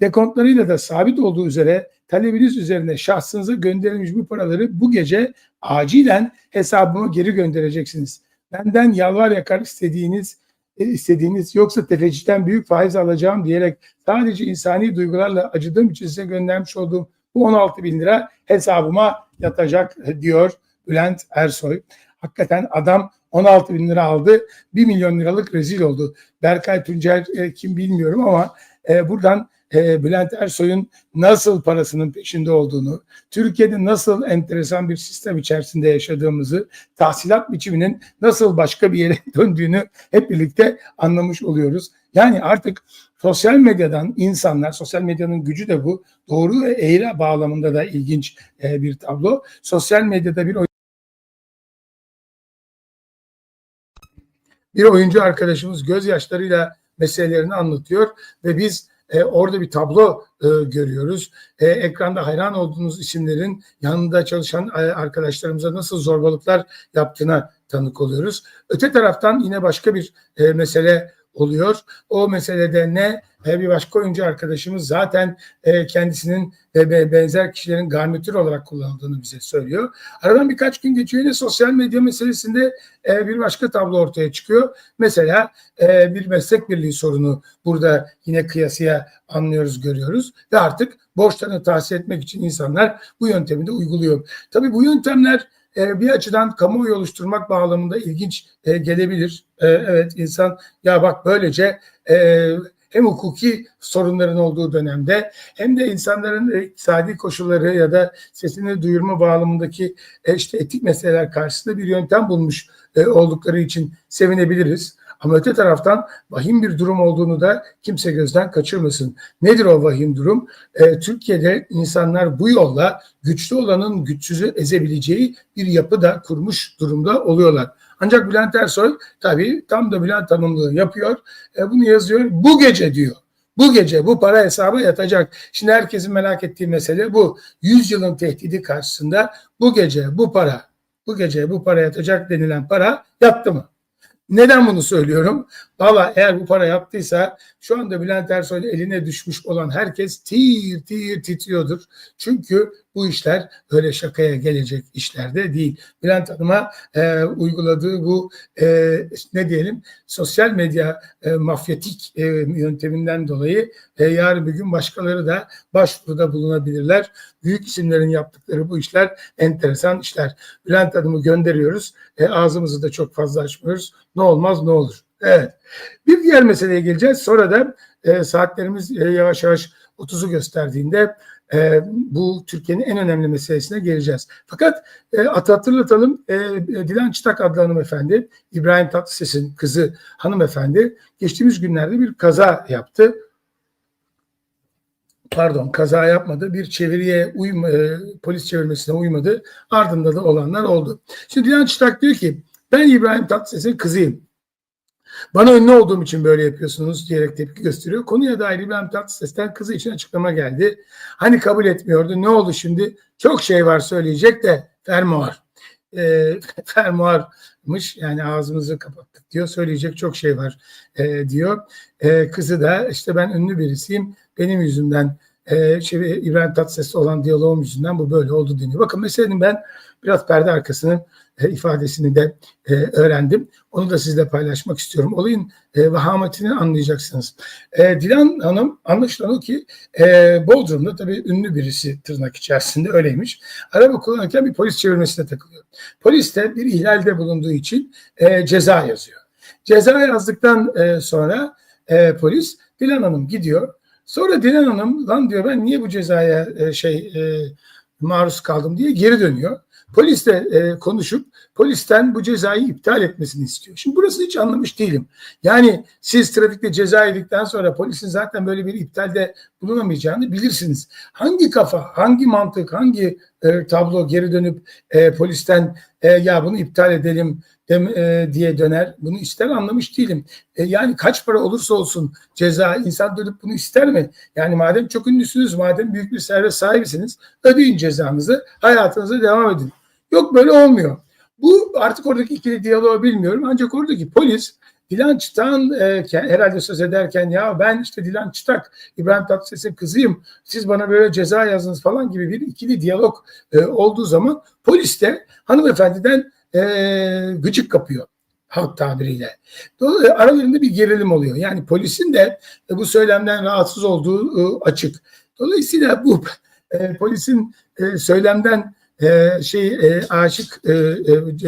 Dekontlarıyla da sabit olduğu üzere talebiniz üzerine şahsınıza gönderilmiş bu paraları bu gece acilen hesabıma geri göndereceksiniz. Benden yalvar yakar istediğiniz e, istediğiniz yoksa tefeciden büyük faiz alacağım diyerek sadece insani duygularla acıdığım için size göndermiş olduğum bu 16 bin lira hesabıma yatacak diyor Bülent Ersoy. Hakikaten adam 16 bin lira aldı. 1 milyon liralık rezil oldu. Berkay Tuncer e, kim bilmiyorum ama e, buradan e, Bülent Ersoy'un nasıl parasının peşinde olduğunu, Türkiye'de nasıl enteresan bir sistem içerisinde yaşadığımızı, tahsilat biçiminin nasıl başka bir yere döndüğünü hep birlikte anlamış oluyoruz. Yani artık sosyal medyadan insanlar, sosyal medyanın gücü de bu, doğru ve eğri bağlamında da ilginç e, bir tablo. Sosyal medyada bir bir oyuncu arkadaşımız gözyaşlarıyla meselelerini anlatıyor ve biz e, orada bir tablo e, görüyoruz. E, ekranda hayran olduğunuz isimlerin yanında çalışan e, arkadaşlarımıza nasıl zorbalıklar yaptığına tanık oluyoruz. Öte taraftan yine başka bir e, mesele oluyor. O meselede ne e, bir başka oyuncu arkadaşımız zaten e, kendisinin ve benzer kişilerin garnitür olarak kullanıldığını bize söylüyor. Aradan birkaç gün geçiyor yine sosyal medya meselesinde e, bir başka tablo ortaya çıkıyor. Mesela bir meslek birliği sorunu burada yine kıyasıya anlıyoruz, görüyoruz ve artık borçlarını tahsil etmek için insanlar bu yöntemi de uyguluyor. Tabii bu yöntemler bir açıdan kamuoyu oluşturmak bağlamında ilginç gelebilir. evet insan ya bak böylece hem hukuki sorunların olduğu dönemde hem de insanların iktisadi koşulları ya da sesini duyurma bağlamındaki e, işte etik meseleler karşısında bir yöntem bulmuş e, oldukları için sevinebiliriz. Ama öte taraftan vahim bir durum olduğunu da kimse gözden kaçırmasın. Nedir o vahim durum? Ee, Türkiye'de insanlar bu yolla güçlü olanın güçsüzü ezebileceği bir yapı da kurmuş durumda oluyorlar. Ancak Bülent Ersoy tabii tam da Bülent tanımlığı yapıyor. E, bunu yazıyor. Bu gece diyor. Bu gece bu para hesaba yatacak. Şimdi herkesin merak ettiği mesele bu. 100 yılın tehdidi karşısında bu gece bu para, bu gece bu para yatacak denilen para yattı mı? Neden bunu söylüyorum? Valla eğer bu para yaptıysa şu anda Bülent Ersoy'un eline düşmüş olan herkes tir tir titriyordur. Çünkü bu işler öyle şakaya gelecek işlerde değil. Bülent Hanım'a e, uyguladığı bu e, ne diyelim sosyal medya e, mafyatik e, yönteminden dolayı e, yarın bir gün başkaları da başvuruda bulunabilirler. Büyük isimlerin yaptıkları bu işler enteresan işler. Bülent Hanım'ı gönderiyoruz. E, ağzımızı da çok fazla açmıyoruz. Ne olmaz ne olur. Evet. Bir diğer meseleye geleceğiz. Sonra da e, saatlerimiz e, yavaş yavaş 30'u gösterdiğinde e, bu Türkiye'nin en önemli meselesine geleceğiz. Fakat e, hatırlatalım e, Dilan Çıtak adlı hanımefendi, İbrahim Tatlıses'in kızı hanımefendi geçtiğimiz günlerde bir kaza yaptı. Pardon kaza yapmadı. Bir çeviriye uyma, e, polis çevirmesine uymadı. Ardında da olanlar oldu. Şimdi Dilan Çıtak diyor ki ben İbrahim Tatlıses'in kızıyım. Bana ünlü olduğum için böyle yapıyorsunuz diyerek tepki gösteriyor. Konuya dair İbrahim Tatlıses'ten kızı için açıklama geldi. Hani kabul etmiyordu. Ne oldu şimdi? Çok şey var söyleyecek de fermuar. E, fermuarmış yani ağzımızı kapattık diyor. Söyleyecek çok şey var e, diyor. E, kızı da işte ben ünlü birisiyim. Benim yüzümden e, şey, İbrahim Tatlıses'le olan diyaloğum yüzünden bu böyle oldu deniyor. Bakın meselenin ben biraz perde arkasının e, ifadesini de e, öğrendim. Onu da sizle paylaşmak istiyorum. Olayın e, vahametini anlayacaksınız. E, Dilan Hanım anlaşılan ki e, Bodrum'da tabii ünlü birisi tırnak içerisinde öyleymiş. Araba kullanırken bir polis çevirmesine takılıyor. Polis de bir ihlalde bulunduğu için e, ceza yazıyor. Ceza yazdıktan e, sonra e, polis Dilan Hanım gidiyor. Sonra Dilan Hanım lan diyor ben niye bu cezaya e, şey e, maruz kaldım diye geri dönüyor. Polisle e, konuşup polisten bu cezayı iptal etmesini istiyor. Şimdi burası hiç anlamış değilim. Yani siz trafikte ceza yedikten sonra polisin zaten böyle bir iptalde bulunamayacağını bilirsiniz. Hangi kafa, hangi mantık, hangi e, tablo geri dönüp e, polisten e, ya bunu iptal edelim dem, e, diye döner. Bunu ister anlamış değilim. E, yani kaç para olursa olsun ceza insan dönüp bunu ister mi? Yani madem çok ünlüsünüz, madem büyük bir servet sahibisiniz ödeyin cezanızı, hayatınıza devam edin. Yok böyle olmuyor. Bu artık oradaki ikili diyaloğu bilmiyorum. Ancak oradaki polis Dilan Çıtak'ın e, herhalde söz ederken ya ben işte Dilan Çıtak, İbrahim Tatlıses'in kızıyım, siz bana böyle ceza yazınız falan gibi bir ikili diyalog e, olduğu zaman polis de hanımefendiden e, gıcık kapıyor halk tabiriyle. Dolayısıyla aralarında bir gerilim oluyor. Yani polisin de e, bu söylemden rahatsız olduğu e, açık. Dolayısıyla bu e, polisin e, söylemden e, şey e, aşık e,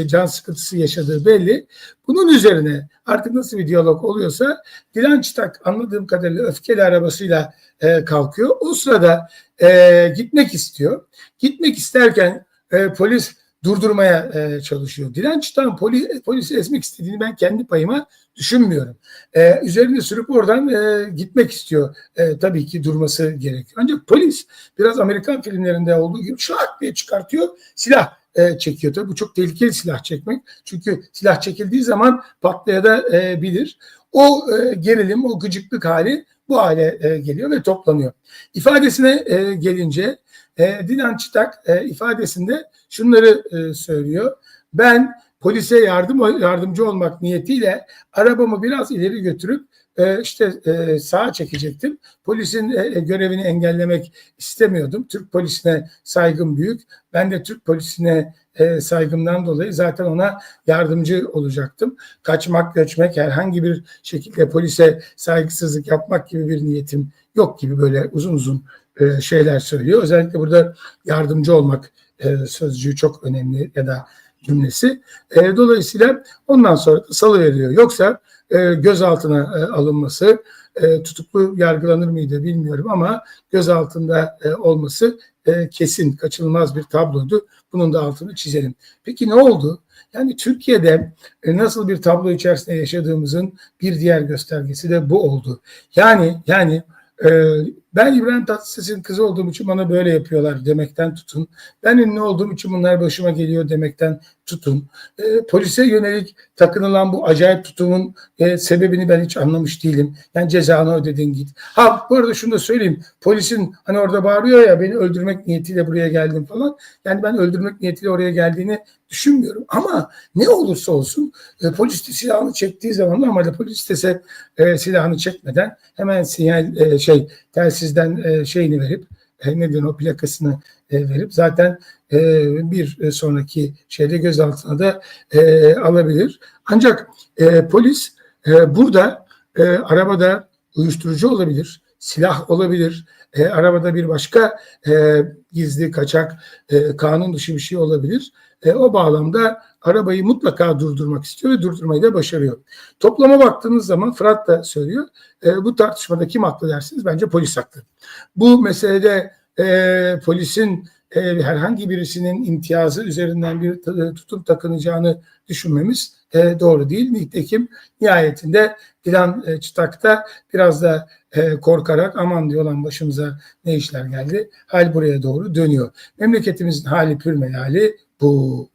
e, can sıkıntısı yaşadığı belli. Bunun üzerine artık nasıl bir diyalog oluyorsa Dilan Çıtak anladığım kadarıyla öfkeli arabasıyla e, kalkıyor. O sırada e, gitmek istiyor. Gitmek isterken e, polis durdurmaya e, çalışıyor. Dilan Çıtak'ın poli, polisi ezmek istediğini ben kendi payıma düşünmüyorum. E, üzerine sürüp oradan e, gitmek istiyor. E, tabii ki durması gerekiyor. Ancak polis biraz Amerikan filmlerinde olduğu gibi şak diye çıkartıyor silah e, çekiyor. Tabii bu çok tehlikeli silah çekmek. Çünkü silah çekildiği zaman patlayabilir. O e, gerilim, o gıcıklık hali bu hale e, geliyor ve toplanıyor. İfadesine e, gelince e, Dilan Çıtak e, ifadesinde şunları e, söylüyor. Ben polise yardım yardımcı olmak niyetiyle arabamı biraz ileri götürüp e, işte e, sağa çekecektim. Polisin e, görevini engellemek istemiyordum. Türk polisine saygım büyük. Ben de Türk polisine e, saygımdan dolayı zaten ona yardımcı olacaktım. Kaçmak, göçmek, herhangi bir şekilde polise saygısızlık yapmak gibi bir niyetim yok gibi böyle uzun uzun e, şeyler söylüyor. Özellikle burada yardımcı olmak e, sözcüğü çok önemli ya da cümlesi. E, dolayısıyla ondan sonra salı veriyor. Yoksa e, gözaltına alınması, tutuklu yargılanır mıydı bilmiyorum ama gözaltında e, olması kesin, kaçınılmaz bir tabloydu. Bunun da altını çizelim. Peki ne oldu? Yani Türkiye'de nasıl bir tablo içerisinde yaşadığımızın bir diğer göstergesi de bu oldu. Yani yani ben İbrahim Tatlıses'in kızı olduğum için bana böyle yapıyorlar demekten tutun. Ben ünlü olduğum için bunlar başıma geliyor demekten tutun. E, polise yönelik takınılan bu acayip tutumun e, sebebini ben hiç anlamış değilim. Yani cezanı ödedin git. Ha bu arada şunu da söyleyeyim. Polisin hani orada bağırıyor ya beni öldürmek niyetiyle buraya geldim falan. Yani ben öldürmek niyetiyle oraya geldiğini düşünmüyorum. Ama ne olursa olsun e, polis de silahını çektiği zaman normalde polis de e, silahını çekmeden hemen sinyal e, şey telsizden e, şeyini verip e, nedir o plakasını e, verip zaten e, bir sonraki şeyde gözaltına da e, alabilir. Ancak e, polis e, burada e, arabada uyuşturucu olabilir, silah olabilir, e, arabada bir başka e, gizli kaçak e, kanun dışı bir şey olabilir. E, o bağlamda arabayı mutlaka durdurmak istiyor ve durdurmayı da başarıyor. Toplama baktığınız zaman Fırat da söylüyor. E, bu tartışmada kim haklı dersiniz? Bence polis haklı. Bu meselede e, polisin e, herhangi birisinin imtiyazı üzerinden bir tutum takınacağını düşünmemiz e, doğru değil. Nitekim nihayetinde Dilan e, Çıtak'ta biraz da e, korkarak aman diyor lan başımıza ne işler geldi. Hal buraya doğru dönüyor. Memleketimizin hali pürmelali bu.